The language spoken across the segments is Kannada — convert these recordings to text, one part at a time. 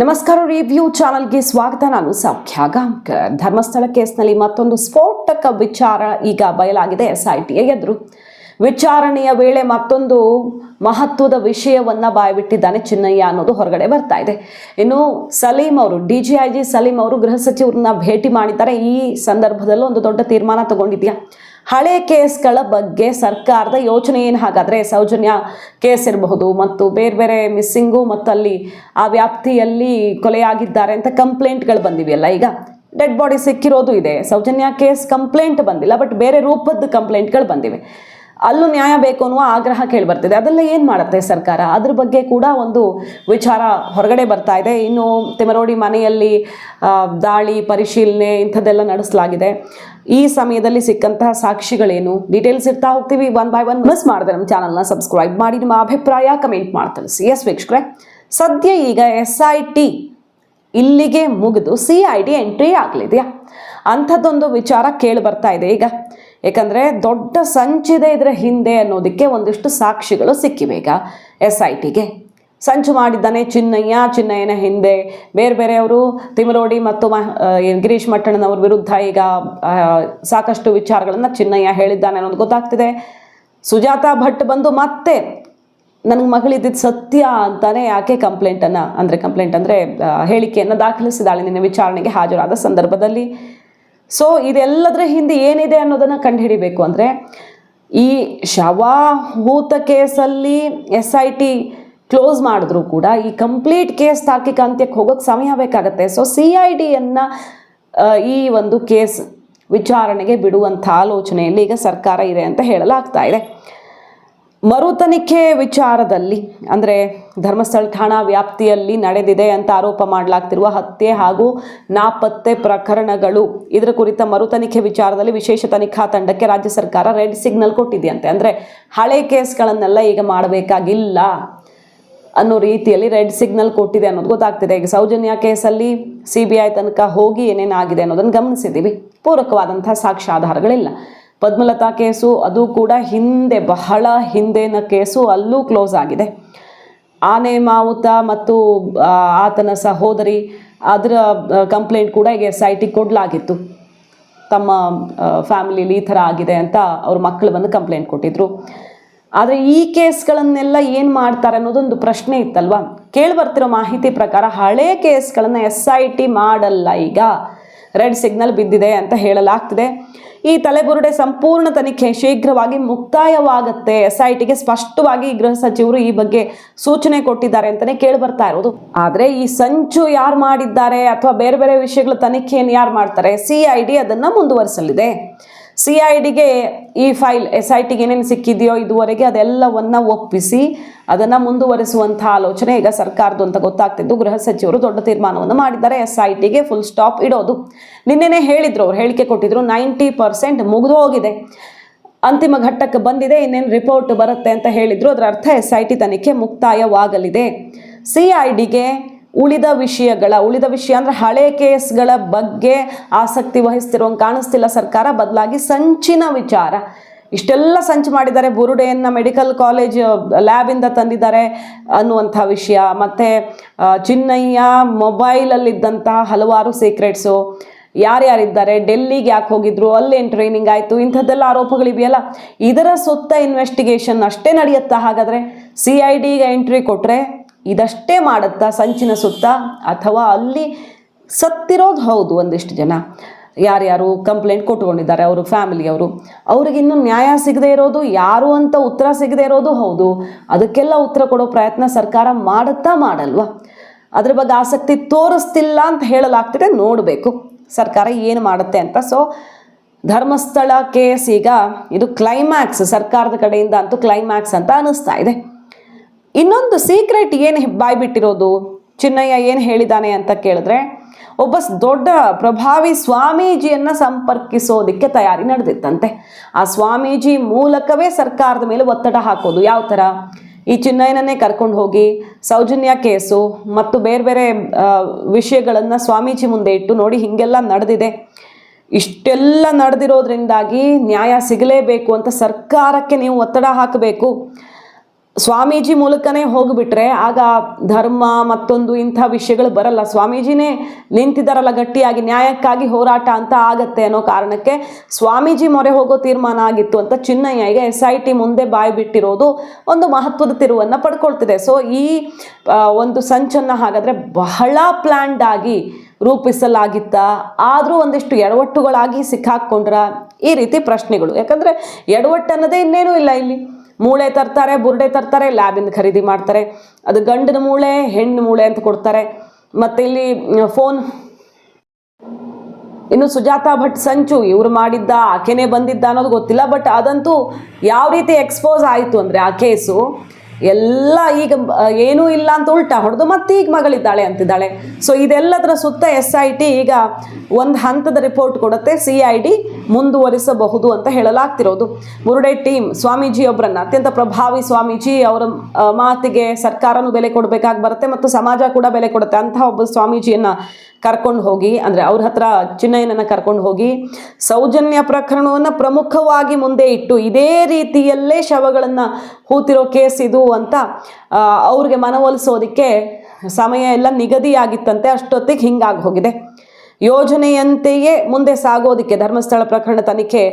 ನಮಸ್ಕಾರ ರಿವ್ಯೂ ಚಾನಲ್ಗೆ ಸ್ವಾಗತ. ನಾನು ಸೌಖ್ಯ ಗಾಂಕರ್ ಧರ್ಮಸ್ಥಳ ಕೇಸ್ನಲ್ಲಿ ಮತ್ತೊಂದು ಸ್ಫೋಟಕ ವಿಚಾರ ಈಗ ಬಯಲಾಗಿದೆ ಎಸ್ ಐ ಟಿಯ ಎದುರು. ವಿಚಾರಣೆಯ ವೇಳೆ ಮತ್ತೊಂದು ಮಹತ್ವದ ವಿಷಯವನ್ನು ಬಾಯ್ಬಿಟ್ಟಿದ್ದಾನೆ ಚಿನ್ನಯ್ಯ ಅನ್ನೋದು ಹೊರಗಡೆ ಬರ್ತಾ ಇದೆ. ಇನ್ನು ಸಲೀಂ ಅವರು, D G I G Salim ಅವರು ಗೃಹ ಸಚಿವರನ್ನ ಭೇಟಿ ಮಾಡಿದ್ದಾರೆ. ಈ ಸಂದರ್ಭದಲ್ಲೂ ಒಂದು ದೊಡ್ಡ ತೀರ್ಮಾನ ತಗೊಂಡಿದ್ಯಾ? ಹಳೆ ಕೇಸ್ಗಳ ಬಗ್ಗೆ ಸರ್ಕಾರದ ಯೋಚನೆ ಏನು ಹಾಗಾದರೆ ಸೌಜನ್ಯ ಕೇಸ್ ಇರಬಹುದು ಮತ್ತು ಬೇರೆ ಬೇರೆ ಮಿಸ್ಸಿಂಗು ಮತ್ತು ಅಲ್ಲಿ ಆ ವ್ಯಾಪ್ತಿಯಲ್ಲಿ ಕೊಲೆಯಾಗಿದ್ದಾರೆ ಅಂತ ಕಂಪ್ಲೇಂಟ್ಗಳು ಬಂದಿವೆಯಲ್ಲ ಈಗ. ಡೆಡ್ ಬಾಡಿ ಸಿಕ್ಕಿರೋದು ಇದೆ. ಸೌಜನ್ಯ ಕೇಸ್ ಕಂಪ್ಲೇಂಟ್ ಬಂದಿಲ್ಲ, ಬಟ್ ಬೇರೆ ರೂಪದ ಕಂಪ್ಲೇಂಟ್ಗಳು ಬಂದಿವೆ. ಅಲ್ಲೂ ನ್ಯಾಯ ಬೇಕು ಅನ್ನುವ ಆಗ್ರಹ ಕೇಳಿ ಬರ್ತಿದೆ. ಅದೆಲ್ಲ ಏನು ಮಾಡುತ್ತೆ ಸರ್ಕಾರ? ಅದ್ರ ಬಗ್ಗೆ ಕೂಡ ಒಂದು ವಿಚಾರ ಹೊರಗಡೆ ಬರ್ತಾ ಇದೆ. ಇನ್ನು ತಿಮರೋಡಿ ಮನೆಯಲ್ಲಿ ದಾಳಿ, ಪರಿಶೀಲನೆ ಇಂಥದ್ದೆಲ್ಲ ನಡೆಸಲಾಗಿದೆ. ಈ ಸಮಯದಲ್ಲಿ ಸಿಕ್ಕಂತಹ ಸಾಕ್ಷಿಗಳೇನು? ಡೀಟೇಲ್ಸ್ ಇರ್ತಾ ಹೋಗ್ತೀವಿ. ಒನ್ ಬೈ ಒನ್ ಮಿಸ್ ಮಾಡಿದೆ ನಮ್ಮ ಚಾನಲ್ನ ಸಬ್ಸ್ಕ್ರೈಬ್ ಮಾಡಿ. ನಿಮ್ಮ ಅಭಿಪ್ರಾಯ ಕಮೆಂಟ್ ಮಾಡಿ ಸಿ ಎಸ್ ವೀಕ್ಷಕರೇ, ಸದ್ಯ ಈಗ ಎಸ್ ಐ ಟಿ ಇಲ್ಲಿಗೆ ಮುಗಿದು ಸಿ ಐ ಟಿ ಎಂಟ್ರಿ ಆಗಲಿದೆಯಾ? ಅಂಥದ್ದೊಂದು ವಿಚಾರ ಕೇಳಿ ಬರ್ತಾ ಇದೆ. ಈಗ ಯಾಕಂದರೆ ದೊಡ್ಡ ಸಂಚಿದೆ ಇದರ ಹಿಂದೆ ಅನ್ನೋದಕ್ಕೆ ಒಂದಿಷ್ಟು ಸಾಕ್ಷಿಗಳು ಸಿಕ್ಕಿವೆ. ಈಗ ಎಸ್ ಐ ಟಿಗೆ ಸಂಚು ಮಾಡಿದ್ದಾನೆ ಚಿನ್ನಯ್ಯ, ಚಿನ್ನಯ್ಯನ ಹಿಂದೆ. ಬೇರೆ ಬೇರೆಯವರು ತಿಮರೋಡಿ ಮತ್ತು ಮ ಏನ್ ಗಿರೀಶ್ ಮಟ್ಟಣ್ಣನವ್ರ ವಿರುದ್ಧ ಈಗ ಸಾಕಷ್ಟು ವಿಚಾರಗಳನ್ನು ಚಿನ್ನಯ್ಯ ಹೇಳಿದ್ದಾನೆ ಅನ್ನೋದು ಗೊತ್ತಾಗ್ತಿದೆ. ಸುಜಾತಾ ಭಟ್ ಬಂದು ಮತ್ತೆ ನನಗೆ ಮಗಳಿದ್ದಿದ್ದು ಸತ್ಯ ಅಂತಾನೆ ಯಾಕೆ ಕಂಪ್ಲೇಂಟನ್ನು, ಅಂದರೆ ಕಂಪ್ಲೇಂಟ್ ಅಂದರೆ ಹೇಳಿಕೆಯನ್ನು ದಾಖಲಿಸಿದಾಳೆ ನಿನ್ನೆ ವಿಚಾರಣೆಗೆ ಹಾಜರಾದ ಸಂದರ್ಭದಲ್ಲಿ. ಸೊ ಇದೆಲ್ಲದರ ಹಿಂದೆ ಏನಿದೆ ಅನ್ನೋದನ್ನು ಕಂಡುಹಿಡಿಬೇಕು ಅಂದರೆ, ಈ ಶವಾಹೂತ ಕೇಸಲ್ಲಿ ಎಸ್ ಐ ಟಿ ಕ್ಲೋಸ್ ಮಾಡಿದ್ರು ಕೂಡ ಈ ಕಂಪ್ಲೀಟ್ ಕೇಸ್ ತಾರ್ಕಿಕ ಅಂತ್ಯಕ್ಕೆ ಹೋಗೋಕ್ಕೆ ಸಮಯ ಬೇಕಾಗತ್ತೆ. ಸೊ ಸಿ ಐ ಡಿಯನ್ನು ಈ ಒಂದು ಕೇಸ್ ವಿಚಾರಣೆಗೆ ಬಿಡುವಂಥ ಆಲೋಚನೆಯಲ್ಲಿ ಈಗ ಸರ್ಕಾರ ಇದೆ ಅಂತ ಹೇಳಲಾಗ್ತಾ ಇದೆ. ಮರು ತನಿಖೆ ವಿಚಾರದಲ್ಲಿ, ಅಂದರೆ ಧರ್ಮಸ್ಥಳ ಠಾಣಾ ವ್ಯಾಪ್ತಿಯಲ್ಲಿ ನಡೆದಿದೆ ಅಂತ ಆರೋಪ ಮಾಡಲಾಗ್ತಿರುವ ಹತ್ಯೆ ಹಾಗೂ ನಾಪತ್ತೆ ಪ್ರಕರಣಗಳು. ಇದರ ಕುರಿತ ಮರು ತನಿಖೆ ವಿಚಾರದಲ್ಲಿ ವಿಶೇಷ ತನಿಖಾ ತಂಡಕ್ಕೆ ರಾಜ್ಯ ಸರ್ಕಾರ ರೆಡ್ ಸಿಗ್ನಲ್ ಕೊಟ್ಟಿದೆಯಂತೆ. ಅಂದರೆ ಹಳೆ ಕೇಸ್ಗಳನ್ನೆಲ್ಲ ಈಗ ಮಾಡಬೇಕಾಗಿಲ್ಲ ಅನ್ನೋ ರೀತಿಯಲ್ಲಿ ರೆಡ್ ಸಿಗ್ನಲ್ ಕೊಟ್ಟಿದೆ ಅನ್ನೋದು ಗೊತ್ತಾಗ್ತಿದೆ. ಈಗ ಸೌಜನ್ಯ ಕೇಸಲ್ಲಿ ಸಿ ಬಿ ಐ ತನಕ ಹೋಗಿ ಏನೇನಾಗಿದೆ ಅನ್ನೋದನ್ನು ಗಮನಿಸಿದ್ದೀವಿ. ಪೂರಕವಾದಂಥ ಸಾಕ್ಷ್ಯಾಧಾರಗಳಿಲ್ಲ. ಪದ್ಮಲತಾ ಕೇಸು, ಅದು ಕೂಡ ಹಿಂದೆ, ಬಹಳ ಹಿಂದೆನ ಕೇಸು ಅಲ್ಲೂ ಕ್ಲೋಸ್ ಆಗಿದೆ. ಆನೆ ಮಾವುತ ಮತ್ತು ಆತನ ಸಹೋದರಿ ಅದರ ಕಂಪ್ಲೇಂಟ್ ಕೂಡ ಈಗ ಎಸ್ ಐ ಟಿ ಕೊಡಲಾಗಿತ್ತು. ತಮ್ಮ ಫ್ಯಾಮಿಲಿಲಿ ಈ ಥರ ಆಗಿದೆ ಅಂತ ಅವ್ರ ಮಕ್ಕಳು ಬಂದು ಕಂಪ್ಲೇಂಟ್ ಕೊಟ್ಟಿದ್ರು. ಆದರೆ ಈ ಕೇಸ್ಗಳನ್ನೆಲ್ಲ ಏನು ಮಾಡ್ತಾರೆ ಅನ್ನೋದೊಂದು ಪ್ರಶ್ನೆ ಇತ್ತಲ್ವಾ? ಕೇಳಿ ಬರ್ತಿರೋ ಮಾಹಿತಿ ಪ್ರಕಾರ ಹಳೆ ಕೇಸ್ಗಳನ್ನು ಎಸ್ ಐ ಟಿ ಮಾಡಲ್ಲ ಈಗ. ರೆಡ್ ಸಿಗ್ನಲ್ ಬಿದ್ದಿದೆ ಅಂತ ಹೇಳಲಾಗ್ತಿದೆ. ಈ ತಲೆಬುರುಡೆ ಸಂಪೂರ್ಣ ತನಿಖೆ ಶೀಘ್ರವಾಗಿ ಮುಕ್ತಾಯವಾಗುತ್ತೆ. ಎಸ್ ಐ ಟಿಗೆ ಸ್ಪಷ್ಟವಾಗಿ ಗೃಹ ಸಚಿವರು ಈ ಬಗ್ಗೆ ಸೂಚನೆ ಕೊಟ್ಟಿದ್ದಾರೆ ಅಂತಲೇ ಕೇಳಿ ಬರ್ತಾ ಇರೋದು. ಆದರೆ ಈ ಸಂಚು ಯಾರು ಮಾಡಿದ್ದಾರೆ ಅಥವಾ ಬೇರೆ ಬೇರೆ ವಿಷಯಗಳ ತನಿಖೆಯನ್ನು ಯಾರು ಮಾಡ್ತಾರೆ? ಸಿ ಐ ಡಿ ಅದನ್ನು ಮುಂದುವರಿಸಲಿದೆ. ಸಿ ಐ ಡಿಗೆ ಈ ಫೈಲ್ ಎಸ್ ಐ ಟಿಗೆ ಏನೇನು ಸಿಕ್ಕಿದೆಯೋ ಇದುವರೆಗೆ ಅದೆಲ್ಲವನ್ನ ಒಪ್ಪಿಸಿ, ಅದನ್ನು ಮುಂದುವರಿಸುವಂಥ ಆಲೋಚನೆ ಈಗ ಸರ್ಕಾರದ್ದು ಅಂತ ಗೊತ್ತಾಗ್ತಿದ್ದು. ಗೃಹ ಸಚಿವರು ದೊಡ್ಡ ತೀರ್ಮಾನವನ್ನು ಮಾಡಿದ್ದಾರೆ. ಎಸ್ ಐ ಟಿಗೆ ಫುಲ್ ಸ್ಟಾಪ್ ಇಡೋದು. ನಿನ್ನೆನೇ ಹೇಳಿದ್ರು ಅವರು, ಹೇಳಿಕೆ ಕೊಟ್ಟಿದ್ರು, ನೈಂಟಿ ಪರ್ಸೆಂಟ್ ಮುಗಿದು ಹೋಗಿದೆ. ಅಂತಿಮ ಘಟ್ಟಕ್ಕೆ ಬಂದಿದೆ, ಇನ್ನೇನು ರಿಪೋರ್ಟ್ ಬರುತ್ತೆ ಅಂತ ಹೇಳಿದ್ರು. ಅದರ ಅರ್ಥ ಎಸ್ ಐ ಟಿ ತನಿಖೆ ಮುಕ್ತಾಯವಾಗಲಿದೆ. ಸಿ ಐ ಡಿಗೆ ಉಳಿದ ವಿಷಯಗಳ, ಉಳಿದ ವಿಷಯ ಅಂದರೆ ಹಳೆ ಕೇಸ್ಗಳ ಬಗ್ಗೆ ಆಸಕ್ತಿ ವಹಿಸ್ತಿರೋಂಗೆ ಕಾಣಿಸ್ತಿಲ್ಲ ಸರ್ಕಾರ, ಬದಲಾಗಿ ಸಂಚಿನ ವಿಚಾರ. ಇಷ್ಟೆಲ್ಲ ಸಂಚು ಮಾಡಿದ್ದಾರೆ, ಬುರುಡೆಯನ್ನು ಮೆಡಿಕಲ್ ಕಾಲೇಜ್ ಲ್ಯಾಬಿಂದ ತಂದಿದ್ದಾರೆ ಅನ್ನುವಂಥ ವಿಷಯ. ಮತ್ತು ಚಿನ್ನಯ್ಯ ಮೊಬೈಲಲ್ಲಿದ್ದಂತಹ ಹಲವಾರು ಸೀಕ್ರೆಟ್ಸು. ಯಾರ್ಯಾರಿದ್ದಾರೆ, ಡೆಲ್ಲಿಗೆ ಯಾಕೆ ಹೋಗಿದ್ರು, ಅಲ್ಲೇನು ಟ್ರೈನಿಂಗ್ ಆಯಿತು, ಇಂಥದ್ದೆಲ್ಲ ಆರೋಪಗಳಿವೆಯಲ್ಲ? ಇದರ ಸುತ್ತ ಇನ್ವೆಸ್ಟಿಗೇಷನ್ ಅಷ್ಟೇ ನಡೆಯುತ್ತಾ ಹಾಗಾದರೆ? ಸಿ ಐ ಡಿಗೆ ಎಂಟ್ರಿ ಕೊಟ್ಟರೆ ಇದಷ್ಟೇ ಮಾಡುತ್ತಾ ಸಂಚಿನ ಸುತ್ತ ಅಥವಾ ಅಲ್ಲಿ ಸತ್ತಿರೋದು ಹೌದು ಒಂದಿಷ್ಟು ಜನ. ಯಾರ್ಯಾರು ಕಂಪ್ಲೇಂಟ್ ಕೊಟ್ಕೊಂಡಿದ್ದಾರೆ ಅವರು ಫ್ಯಾಮಿಲಿಯವರು ಅವ್ರಿಗಿನ್ನೂ ನ್ಯಾಯ ಸಿಗದೆ ಇರೋದು, ಯಾರು ಅಂತ ಉತ್ತರ ಸಿಗದೆ ಇರೋದು ಹೌದು. ಅದಕ್ಕೆಲ್ಲ ಉತ್ತರ ಕೊಡೋ ಪ್ರಯತ್ನ ಸರ್ಕಾರ ಮಾಡುತ್ತಾ ಮಾಡಲ್ವಾ? ಅದ್ರ ಬಗ್ಗೆ ಆಸಕ್ತಿ ತೋರಿಸ್ತಿಲ್ಲ ಅಂತ ಹೇಳಲಾಗ್ತಿದೆ, ನೋಡಬೇಕು. ಸರ್ಕಾರ ಏನು ಮಾಡುತ್ತೆ ಅಂತ. ಸೊ ಧರ್ಮಸ್ಥಳ ಕೇಸ್ ಈಗ ಇದು ಕ್ಲೈಮ್ಯಾಕ್ಸ್ ಸರ್ಕಾರದ ಕಡೆಯಿಂದ ಅಂತೂ ಕ್ಲೈಮ್ಯಾಕ್ಸ್ ಅಂತ ಅನ್ನಿಸ್ತಾ ಇದೆ. ಇನ್ನೊಂದು ಸೀಕ್ರೆಟ್ ಏನು ಬಾಯ್ಬಿಟ್ಟಿರೋದು ಚಿನ್ನಯ್ಯ ಏನು ಹೇಳಿದ್ದಾನೆ ಅಂತ ಕೇಳಿದ್ರೆ, ಒಬ್ಬ ದೊಡ್ಡ ಪ್ರಭಾವಿ ಸ್ವಾಮೀಜಿಯನ್ನು ಸಂಪರ್ಕಿಸೋದಕ್ಕೆ ತಯಾರಿ ನಡೆದಿತ್ತಂತೆ. ಆ ಸ್ವಾಮೀಜಿ ಮೂಲಕವೇ ಸರ್ಕಾರದ ಮೇಲೆ ಒತ್ತಡ ಹಾಕೋದು ಯಾವ ಥರ ಈ ಚಿನ್ನಯ್ಯನನ್ನೇ ಕರ್ಕೊಂಡು ಹೋಗಿ ಸೌಜನ್ಯ ಕೇಸು ಮತ್ತು ಬೇರೆ ಬೇರೆ ವಿಷಯಗಳನ್ನು ಸ್ವಾಮೀಜಿ ಮುಂದೆ ಇಟ್ಟು ನೋಡಿ ಹೀಗೆಲ್ಲ ನಡೆದಿದೆ. ಇಷ್ಟೆಲ್ಲ ನಡೆದಿರೋದ್ರಿಂದಾಗಿ ನ್ಯಾಯ ಸಿಗಲೇಬೇಕು ಅಂತ ಸರ್ಕಾರಕ್ಕೆ ನೀವು ಒತ್ತಡ ಹಾಕಬೇಕು. ಸ್ವಾಮೀಜಿ ಮೂಲಕನೇ ಹೋಗ್ಬಿಟ್ರೆ ಆಗ ಧರ್ಮ ಮತ್ತೊಂದು ಇಂಥ ವಿಷಯಗಳು ಬರಲ್ಲ. ಸ್ವಾಮೀಜಿನೇ ನಿಂತಿದ್ದಾರಲ್ಲ ಗಟ್ಟಿಯಾಗಿ, ನ್ಯಾಯಕ್ಕಾಗಿ ಹೋರಾಟ ಅಂತ ಆಗತ್ತೆ ಅನ್ನೋ ಕಾರಣಕ್ಕೆ ಸ್ವಾಮೀಜಿ ಮೊರೆ ಹೋಗೋ ತೀರ್ಮಾನ ಆಗಿತ್ತು ಅಂತ ಚಿನ್ನಯ್ಯಗೆ ಎಸ್ ಐ ಟಿ ಮುಂದೆ ಬಾಯಿ ಬಿಟ್ಟಿರೋದು ಒಂದು ಮಹತ್ವದ ತಿರುವನ್ನು ಪಡ್ಕೊಳ್ತಿದೆ. ಸೊ ಈ ಒಂದು ಸಂಚನ್ನು ಹಾಗಾದರೆ ಬಹಳ ಪ್ಲ್ಯಾಂಡ್ ಆಗಿ ರೂಪಿಸಲಾಗಿತ್ತ? ಆದರೂ ಒಂದಿಷ್ಟು ಎಡವಟ್ಟುಗಳಾಗಿ ಸಿಕ್ಕಾಕ್ಕೊಂಡ್ರ? ಈ ರೀತಿ ಪ್ರಶ್ನೆಗಳು. ಯಾಕಂದರೆ ಎಡವಟ್ಟು ಅನ್ನೋದೇ ಇನ್ನೇನೂ ಇಲ್ಲ ಇಲ್ಲಿ. ಮೂಳೆ ತರ್ತಾರೆ, ಬುರುಡೆ ತರ್ತಾರೆ, ಲ್ಯಾಬಿಂದ ಖರೀದಿ ಮಾಡ್ತಾರೆ. ಅದು ಗಂಡನ ಮೂಳೆ ಹೆಣ್ಣು ಮೂಳೆ ಅಂತ ಕೊಡ್ತಾರೆ. ಮತ್ತೆ ಇಲ್ಲಿ ಫೋನ್. ಇನ್ನು ಸುಜಾತಾ ಭಟ್, ಸಂಚು, ಇವ್ರು ಮಾಡಿದ್ದ, ಆಕೆನೇ ಬಂದಿದ್ದ ಅನ್ನೋದು ಗೊತ್ತಿಲ್ಲ, ಬಟ್ ಅದಂತೂ ಯಾವ ರೀತಿ ಎಕ್ಸ್ಪೋಸ್ ಆಯಿತು ಅಂದರೆ ಆ ಕೇಸು ಎಲ್ಲ ಈಗ ಏನೂ ಇಲ್ಲ ಅಂತ ಉಲ್ಟಾ ಹೊಡೆದು ಮತ್ತೆ ಈಗ ಮಗಳಿದ್ದಾಳೆ ಅಂತಿದ್ದಾಳೆ. ಸೊ ಇದೆಲ್ಲದರ ಸುತ್ತ ಎಸ್ ಐ ಟಿ ಈಗ ಒಂದು ಹಂತದ ರಿಪೋರ್ಟ್ ಕೊಡುತ್ತೆ ಸಿ ಐ ಡಿ ಮುಂದುವರಿಸಬಹುದು ಅಂತ ಹೇಳಲಾಗ್ತಿರೋದು. ಮುರುಡೆ ಟೀಮ್ ಸ್ವಾಮೀಜಿ ಸ್ವಾಮೀಜಿಯೊಬ್ಬರನ್ನ ಅತ್ಯಂತ ಪ್ರಭಾವಿ ಸ್ವಾಮೀಜಿ ಅವರ ಮಾತಿಗೆ ಸರ್ಕಾರನೂ ಬೆಲೆ ಕೊಡಬೇಕಾಗಿ ಬರುತ್ತೆ ಮತ್ತು ಸಮಾಜ ಕೂಡ ಬೆಲೆ ಕೊಡುತ್ತೆ. ಅಂತಹ ಒಬ್ಬ ಸ್ವಾಮೀಜಿಯನ್ನ ಕರ್ಕೊಂಡು ಹೋಗಿ, ಅಂದರೆ ಅವ್ರ ಹತ್ರ ಚಿನ್ನಯ್ಯನನ್ನು ಕರ್ಕೊಂಡು ಹೋಗಿ, ಸೌಜನ್ಯ ಪ್ರಕರಣವನ್ನು ಪ್ರಮುಖವಾಗಿ ಮುಂದೆ ಇಟ್ಟು, ಇದೇ ರೀತಿಯಲ್ಲೇ ಶವಗಳನ್ನು ಹೂತಿರೋ ಕೇಸ್ ಇದು ಅಂತ ಅವ್ರಿಗೆ ಮನವೊಲಿಸೋದಕ್ಕೆ ಸಮಯ ಎಲ್ಲ ನಿಗದಿಯಾಗಿತ್ತಂತೆ, ಅಷ್ಟೊತ್ತಿಗೆ ಹಿಂಗಾಗಿ ಹೋಗಿದೆ. ಯೋಜನೆಯಂತೆಯೇ ಮುಂದೆ ಸಾಗೋದಕ್ಕೆ, ಧರ್ಮಸ್ಥಳ ಪ್ರಕರಣ ತನಿಖೆ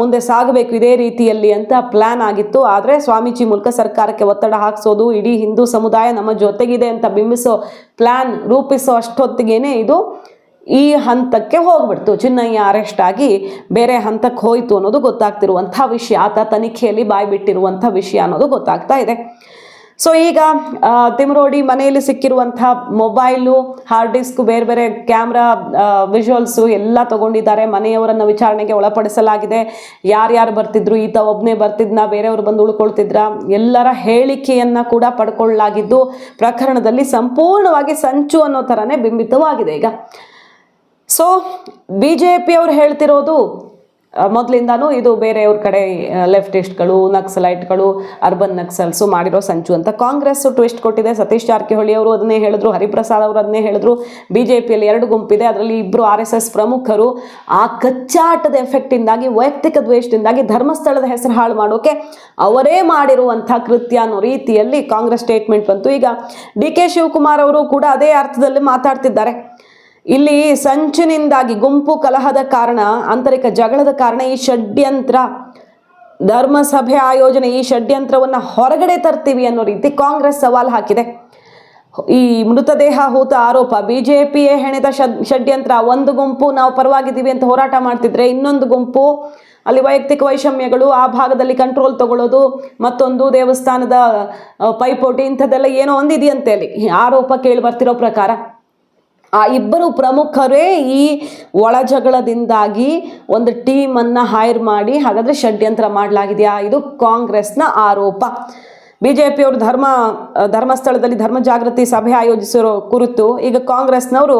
ಮುಂದೆ ಸಾಗಬೇಕು ಇದೇ ರೀತಿಯಲ್ಲಿ ಅಂತ ಪ್ಲ್ಯಾನ್ ಆಗಿತ್ತು. ಆದರೆ ಸ್ವಾಮೀಜಿ ಮೂಲಕ ಸರ್ಕಾರಕ್ಕೆ ಒತ್ತಡ ಹಾಕಿಸೋದು, ಇಡೀ ಹಿಂದೂ ಸಮುದಾಯ ನಮ್ಮ ಜೊತೆಗಿದೆ ಅಂತ ಬಿಂಬಿಸೋ ಪ್ಲ್ಯಾನ್ ರೂಪಿಸೋ ಅಷ್ಟೊತ್ತಿಗೇನೆ ಇದು ಈ ಹಂತಕ್ಕೆ ಹೋಗ್ಬಿಡ್ತು. ಚಿನ್ನಯ್ಯ ಅರೆಸ್ಟ್ ಆಗಿ ಬೇರೆ ಹಂತಕ್ಕೆ ಹೋಯಿತು ಅನ್ನೋದು ಗೊತ್ತಾಗ್ತಿರುವಂಥ ವಿಷಯ. ಆತ ತನಿಖೆಯಲ್ಲಿ ಬಾಯಿ ಬಿಟ್ಟಿರುವಂಥ ವಿಷಯ ಅನ್ನೋದು ಗೊತ್ತಾಗ್ತಾ ಇದೆ. ಸೊ ಈಗ ತಿಮರೋಡಿ ಮನೆಯಲ್ಲಿ ಸಿಕ್ಕಿರುವಂತಹ ಮೊಬೈಲು, ಹಾರ್ಡ್ ಡಿಸ್ಕ್, ಬೇರೆ ಬೇರೆ ಕ್ಯಾಮ್ರಾ ವಿಜುವಲ್ಸು ಎಲ್ಲ ತಗೊಂಡಿದ್ದಾರೆ. ಮನೆಯವರನ್ನು ವಿಚಾರಣೆಗೆ ಒಳಪಡಿಸಲಾಗಿದೆ. ಯಾರ್ಯಾರು ಬರ್ತಿದ್ರು, ಈತ ಒಬ್ಬನೇ ಬರ್ತಿದ್ನ, ಬೇರೆಯವರು ಬಂದು ಉಳ್ಕೊಳ್ತಿದ್ರ, ಎಲ್ಲರ ಹೇಳಿಕೆಯನ್ನು ಕೂಡ ಪಡ್ಕೊಳ್ಳಲಾಗಿದ್ದು, ಪ್ರಕರಣದಲ್ಲಿ ಸಂಪೂರ್ಣವಾಗಿ ಸಂಚು ಅನ್ನೋ ಥರನೇ ಬಿಂಬಿತವಾಗಿದೆ ಈಗ. ಸೊ ಬಿ ಜೆ ಪಿಯವ್ರು ಹೇಳ್ತಿರೋದು ಮೊದಲಿಂದಾನು ಇದು ಬೇರೆಯವ್ರ ಕಡೆ ಲೆಫ್ಟಿಸ್ಟ್ಗಳು ನಕ್ಸಲೈಟ್ಗಳು ಅರ್ಬನ್ ನಕ್ಸಲ್ಸು ಮಾಡಿರೋ ಸಂಚು ಅಂತ. ಕಾಂಗ್ರೆಸ್ ಟ್ವಿಸ್ಟ್ ಕೊಟ್ಟಿದೆ, ಸತೀಶ್ ಜಾರಕಿಹೊಳಿ ಅವರು ಅದನ್ನೇ ಹೇಳಿದ್ರು, ಹರಿಪ್ರಸಾದ್ ಅವರು ಅದನ್ನೇ ಹೇಳಿದ್ರು. ಬಿ ಜೆ ಪಿಯಲ್ಲಿ ಎರಡು ಗುಂಪಿದೆ, ಅದರಲ್ಲಿ ಇಬ್ಬರು ಆರ್ ಎಸ್ ಎಸ್ ಪ್ರಮುಖರು. ಆ ಕಚ್ಚಾಟದ ಎಫೆಕ್ಟಿಂದಾಗಿ ವೈಯಕ್ತಿಕ ದ್ವೇಷದಿಂದಾಗಿ ಧರ್ಮಸ್ಥಳದ ಹೆಸರು ಹಾಳು ಮಾಡೋಕೆ ಅವರೇ ಮಾಡಿರುವಂಥ ಕೃತ್ಯ ಅನ್ನೋ ರೀತಿಯಲ್ಲಿ ಕಾಂಗ್ರೆಸ್ ಸ್ಟೇಟ್ಮೆಂಟ್ ಬಂತು. ಈಗ ಡಿ ಕೆ ಶಿವಕುಮಾರ್ ಅವರು ಕೂಡ ಅದೇ ಅರ್ಥದಲ್ಲಿ ಮಾತಾಡ್ತಿದ್ದಾರೆ. ಇಲ್ಲಿ ಸಂಚಿನಿಂದಾಗಿ ಗುಂಪು ಕಲಹದ ಕಾರಣ, ಆಂತರಿಕ ಜಗಳದ ಕಾರಣ ಈ ಷಡ್ಯಂತ್ರ, ಧರ್ಮಸಭೆ ಆಯೋಜನೆ ಈ ಷಡ್ಯಂತ್ರವನ್ನು ಹೊರಗಡೆ ತರ್ತೀವಿ ಅನ್ನೋ ರೀತಿ ಕಾಂಗ್ರೆಸ್ ಸವಾಲು ಹಾಕಿದೆ. ಈ ಮೃತದೇಹ ಹೂತ ಆರೋಪ, ಬಿಜೆಪಿಯೇ ಹೆಣೆದ ಷಡ್, ಷಡ್ಯಂತ್ರ, ಒಂದು ಗುಂಪು ನಾವು ಪರವಾಗಿದ್ದೀವಿ ಅಂತ ಹೋರಾಟ ಮಾಡ್ತಿದ್ರೆ ಇನ್ನೊಂದು ಗುಂಪು, ಅಲ್ಲಿ ವೈಯಕ್ತಿಕ ವೈಷಮ್ಯಗಳು, ಆ ಭಾಗದಲ್ಲಿ ಕಂಟ್ರೋಲ್ ತಗೊಳ್ಳೋದು, ಮತ್ತೊಂದು ದೇವಸ್ಥಾನದ ಪೈಪೋಟಿ ಇಂಥದ್ದೆಲ್ಲ ಏನೋ ಒಂದಿದೆಯಂತೆ ಅಲ್ಲಿ. ಆರೋಪ ಕೇಳಿ ಬರ್ತಿರೋ ಪ್ರಕಾರ. ಆ ಇಬ್ಬರು ಪ್ರಮುಖರೇ ಈ ಒಳ ಜಗಳದಿಂದಾಗಿ ಒಂದು ಟೀಮನ್ನು ಹೈರ್ ಮಾಡಿ ಹಾಗಾದರೆ ಷಡ್ಯಂತ್ರ ಮಾಡಲಾಗಿದೆಯಾ? ಇದು ಕಾಂಗ್ರೆಸ್ನ ಆರೋಪ. ಬಿ ಜೆ ಪಿಯವರು ಧರ್ಮ, ಧರ್ಮಸ್ಥಳದಲ್ಲಿ ಧರ್ಮ ಜಾಗೃತಿ ಸಭೆ ಆಯೋಜಿಸಿರೋ ಕುರಿತು ಈಗ ಕಾಂಗ್ರೆಸ್ನವರು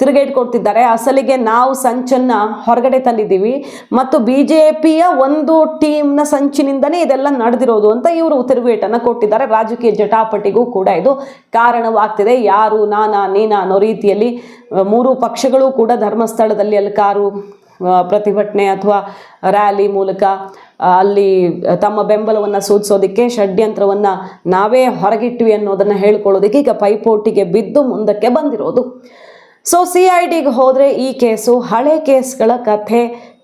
ತಿರುಗೇಟ್ ಕೊಡ್ತಿದ್ದಾರೆ. ಅಸಲಿಗೆ ನಾವು ಸಂಚನ್ನು ಹೊರಗಡೆ ತಂದಿದ್ದೀವಿ. ಮತ್ತು ಬಿ ಜೆ ಪಿಯ ಒಂದು ಟೀಮ್ನ ಸಂಚಿನಿಂದನೇ ಇದೆಲ್ಲ ನಡೆದಿರೋದು ಅಂತ ಇವರು ತಿರುಗೇಟನ್ನು ಕೊಟ್ಟಿದ್ದಾರೆ. ರಾಜಕೀಯ ಜಟಾಪಟಿಗೂ ಕೂಡ ಇದು ಕಾರಣವಾಗ್ತಿದೆ. ಯಾರು, ನಾನಾ, ನೀನಾ ಅನ್ನೋ ರೀತಿಯಲ್ಲಿ ಮೂರು ಪಕ್ಷಗಳು ಕೂಡ ಧರ್ಮಸ್ಥಳದಲ್ಲಿ ಅಲ್ಲಿ ಕಾರು ಪ್ರತಿಭಟನೆ ಅಥವಾ ರ್ಯಾಲಿ ಮೂಲಕ ಅಲ್ಲಿ ತಮ್ಮ ಬೆಂಬಲವನ್ನು ಸೂಚಿಸೋದಕ್ಕೆ, ಷಡ್ಯಂತ್ರವನ್ನು ನಾವೇ ಹೊರಗಿಟ್ವಿ ಅನ್ನೋದನ್ನು ಹೇಳ್ಕೊಳ್ಳೋದಕ್ಕೆ ಈಗ ಪೈಪೋಟಿಗೆ ಬಿದ್ದು ಮುಂದಕ್ಕೆ ಬಂದಿರೋದು. ಸೊ ಸಿ ಐ ಡಿಗೆ ಹೋದರೆ ಈ ಕೇಸು, ಹಳೆ ಕೇಸ್ಗಳ ಕಥೆ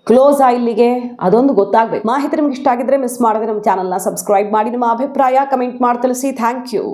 ಕ್ಲೋಸ್ ಇಲ್ಲಿಗೆ ಅದೊಂದು ಗೊತ್ತಾಗಬೇಕು. ಮಾಹಿತಿ ನಿಮ್ಗೆ ಇಷ್ಟ ಆಗಿದ್ರೆ ಮಿಸ್ ಮಾಡಿದ್ರೆ ನಮ್ಮ ಚಾನಲ್ನ ಸಬ್ಸ್ಕ್ರೈಬ್ ಮಾಡಿ, ನಿಮ್ಮ ಅಭಿಪ್ರಾಯ ಕಮೆಂಟ್ ಮಾಡಿ ತಿಳಿಸಿ. Thank you